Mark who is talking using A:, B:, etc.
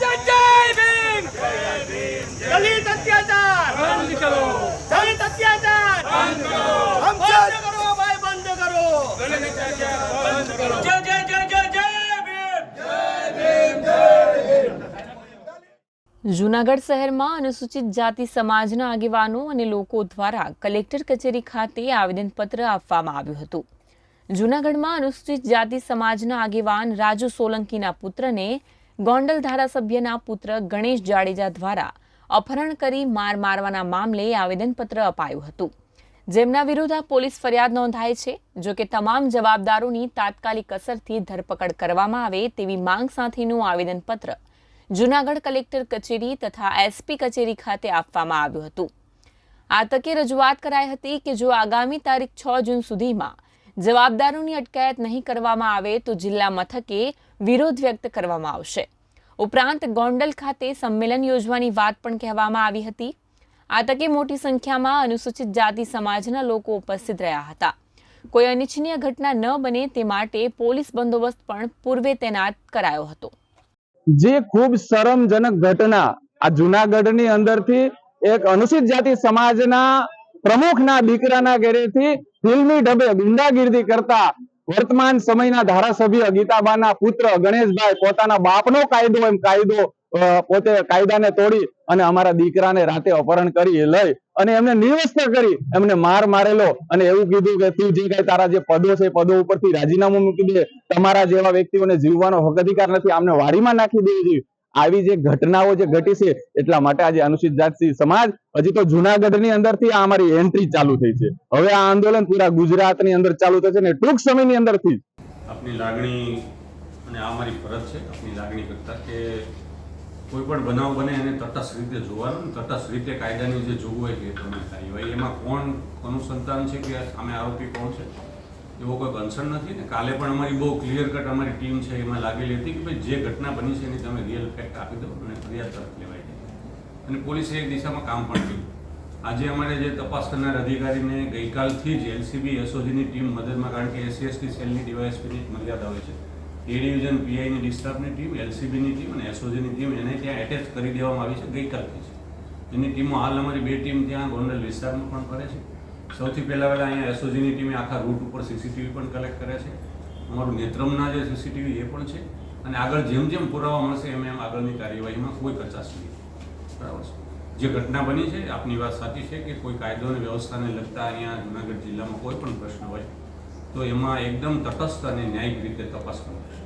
A: જય જય દલિત અત્યાચાર! બંધ કરો! દલિત અત્યાચાર! બંધ કરો! બંધ કરો ભાઈ બંધ કરો! જય જય જય જય જય ભીમ!
B: જૂનાગઢ શહેરમાં અનુસૂચિત જાતિ સમાજના આગેવાનો અને લોકો દ્વારા કલેક્ટર કચેરી ખાતે આવેદનપત્ર આપવામાં આવ્યું હતું. જૂનાગઢમાં અનુસૂચિત જાતિ સમાજના આગેવાન રાજુ સોલંકીના પુત્રને ગોંડલ ધારાસભ્યના પુત્ર ગણેશ જાડેજા દ્વારા અપહરણ કરી માર મારવાના મામલે આવેદનપત્ર અપાયું હતું. જેમના વિરુદ્ધ આ પોલીસ ફરિયાદ નોંધાઈ છે. જો કે તમામ જવાબદારોની તાત્કાલિક અસરથી ધરપકડ કરવામાં આવે તેવી માંગ સાથેનું આવેદનપત્ર જૂનાગઢ કલેક્ટર કચેરી તથા એસપી કચેરી ખાતે આપવામાં આવ્યું હતું. આ તકે રજૂઆત કરાઈ હતી કે જો આગામી તારીખ છ જૂન સુધીમાં જવાબદારોની અટકાયત નહીં કરવામાં આવે તો જિલ્લા મથકે વિરોધ વ્યક્ત કરવામાં આવશે. ઉપરાંત ગોંડલ ખાતે સંમેલન યોજવાની વાત પણ કહેવામાં આવી હતી. આ તકે મોટી સંખ્યામાં અનુસૂચિત જાતિ સમાજના લોકો ઉપસ્થિત રહ્યા હતા. કોઈ અનિચ્છનીય ઘટના ન બને તે માટે પોલીસ બંદોબસ્ત પણ પૂર્વે તૈનાત કરાયો હતો.
C: જે ખૂબ શરમજનક ઘટના આ જુનાગઢની અંદરથી એક અનુસૂચિત જાતિ સમાજના પ્રમુખના દીકરાના ઘરેથી ફિલ્મી ઢબે ગુંડાગીર્દી કરતા વર્તમાન સમયના ધારાસભ્ય ગીતાબાના પુત્ર ગણેશભાઈ પોતાના બાપનો કાયદો એમ કાયદો પોતે કાયદાને તોડી અને અમારા દીકરાને રાતે અપહરણ કરી લઈ અને એમને નિવસ્ત કરી, એમને માર મારેલો અને એવું કીધું કે તું જે કઈ તારા જે પદો છે પદો ઉપરથી રાજીનામું મૂકી દે, તમારા જેવા વ્યક્તિઓને જીવવાનો હક અધિકાર નથી, આમને વાડીમાં નાખી દેવી જોઈએ આવી જે ઘટનાઓ જે ઘટી છે, એટલા માટે આજે અનુસૂચિત જાતિ સમાજ હજી તો જુનાગઢની અંદરથી આ અમારી એન્ટ્રી ચાલુ થઈ છે. હવે આ આંદોલન પૂરા ગુજરાતની અંદર ચાલુ થશે ને ટૂંક સમયની અંદરથી
D: આપની લાગણી અને આ અમારી ફરજ છે, આપની લાગણી કરતા કે કોઈ પણ બનાવ બને એને તટસ્થ રીતે જોવાનું તટસ્થ રીતે કાયદાની જે જોગવાઈ છે પ્રમાણે કાર્યવાહી. એમાં કોણ, કોનું સંતાન છે કે સામે આરોપી કોણ છે? એવો કોઈ કન્સર્ન નથી ને? કાલે પણ અમારી બહુ ક્લિયર કટ અમારી ટીમ છે, એમાં લાગેલી હતી કે ભાઈ જે ઘટના બની છે એની તમે રિયલ ફેક્ટ આપી દો અને ફરિયાદ તરફ લેવાઈ જાય. અને પોલીસે એક દિશામાં કામ પણ કર્યું. આજે અમારે જે તપાસ કરનાર અધિકારીને ગઈકાલથી જ એલસીબી એસઓજીની ટીમ મદદમાં, કારણ કે એસસી એસટી સેલની ડીવાયએસપીની મર્યાદા હોય છે. એ ડિવિઝન પીઆઈની ડિસ્ટાફની ટીમ એલસીબીની ટીમ અને એસઓજીની ટીમ એને ત્યાં એટેચ કરી દેવામાં આવી છે ગઈકાલથી જ. એની ટીમો હાલ અમારી બે ટીમ ત્યાં ગોંડલ વિસ્તારમાં પણ ફરે છે. સૌથી પહેલાં પહેલાં અહીંયા એસઓજીની ટીમે આખા રૂટ ઉપર સીસીટીવી પણ કલેક્ટ કર્યા છે. અમારું નેત્રમના જે સીસીટીવી એ પણ છે. અને આગળ જેમ જેમ પુરાવા મળશે, એમ એમ આગળની કાર્યવાહીમાં કોઈ કચાશ નહીં. બરાબર છે. જે ઘટના બની છે, આપની વાત સાચી છે કે કોઈ કાયદો અને વ્યવસ્થાને લગતા અહીંયા જુનાગઢ જિલ્લામાં કોઈ પણ પ્રશ્ન હોય, તો એમાં એકદમ તટસ્થ અને ન્યાયિક રીતે તપાસ કરવી